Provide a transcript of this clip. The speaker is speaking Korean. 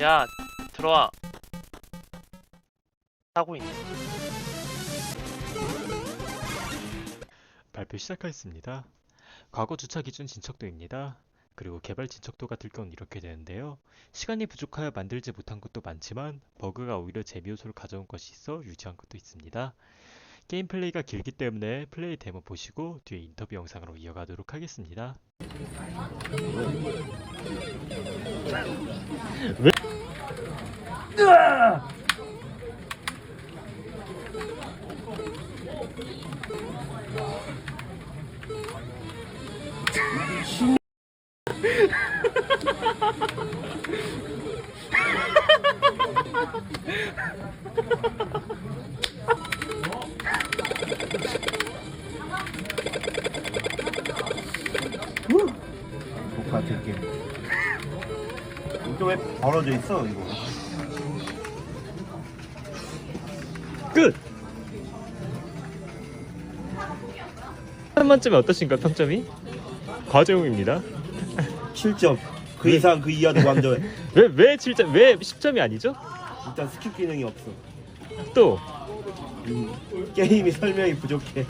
야 들어와 하고 있네 발표 시작하겠습니다. 과거 주차 기준 진척도입니다. 그리고 개발 진척도가 들 경우 이렇게 되는데요. 시간이 부족하여 만들지 못한 것도 많지만 버그가 오히려 재미 요소를 가져온 것이 있어 유지한 것도 있습니다. 게임 플레이가 길기 때문에 플레이 데모 보시고 뒤에 인터뷰 영상으로 이어가도록 하겠습니다. 똑 같은 게. 이거 왜 벌어져 있어 이거? 끝! 한 만점에 어떠신가 요, 평점이? 과제용입니다. 7점. 그 이상 그 이하도 완전 왜, 왜 7점, 왜 10점이 아니죠? 일단 스킵 기능이 없어. 또, 게임이 설명이 부족해.